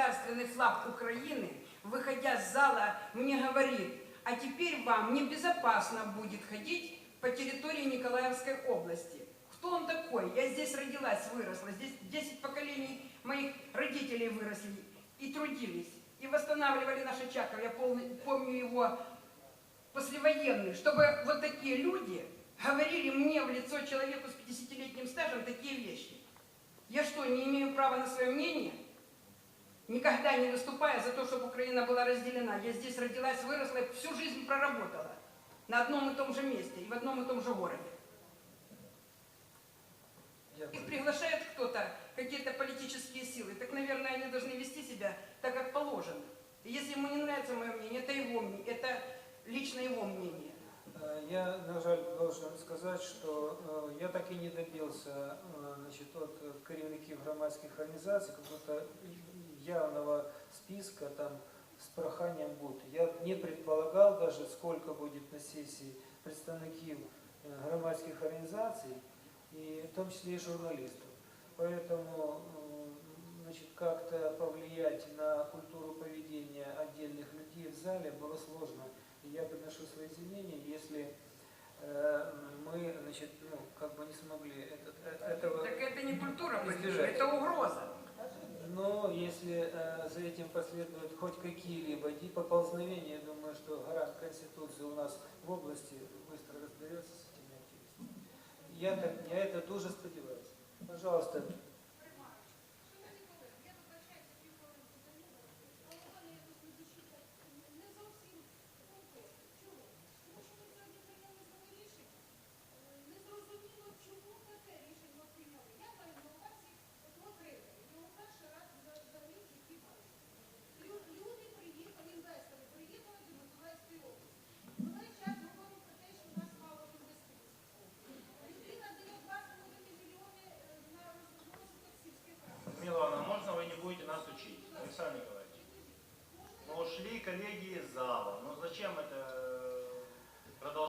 государственный флаг Украины, выходя с зала, мне говорит, а теперь вам небезопасно будет ходить по территории Николаевской области. Кто он такой? Я здесь родилась, выросла, здесь 10 поколений моих родителей выросли и трудились, и восстанавливали наш Очаков. Я помню его послевоенный, чтобы вот такие люди говорили мне в лицо человеку с 50-летним стажем такие вещи. Я что, не имею права на свое мнение? Никогда не выступая за то, чтобы Украина была разделена. Я здесь родилась, выросла и всю жизнь проработала на одном и том же месте и в одном и том же городе. Их приглашает кто-то, какие-то политические силы, так, наверное, они должны вести себя так, как положено. И если ему не нравится мое мнение, это его мнение, это лично его мнение. Э, Я, на жаль, должен сказати, що е, я так і не добився е, значить, от е, керівників громадських організацій какого-то явного списка там с проханием бути. Я не предполагал даже, сколько будет на сессии представників е, громадських організацій, и в том числе и журналистов. Поэтому м, значит, как-то повлиять на культуру поведения отдельных людей в зале было сложно. И я приношу свои извинения, если э, мы значит, ну, как бы не смогли этот, э, этого... Так это не культура, Избежать. это угроза. этим последуют хоть какие-либо ди- поползновения, я думаю, что гарант Конституции у нас в области быстро разберется с этими активистами. Я, так, я это дуже сподіваюся. Пожалуйста, Александр Николаевич. Ну, ушли коллеги из зала. Ну, зачем это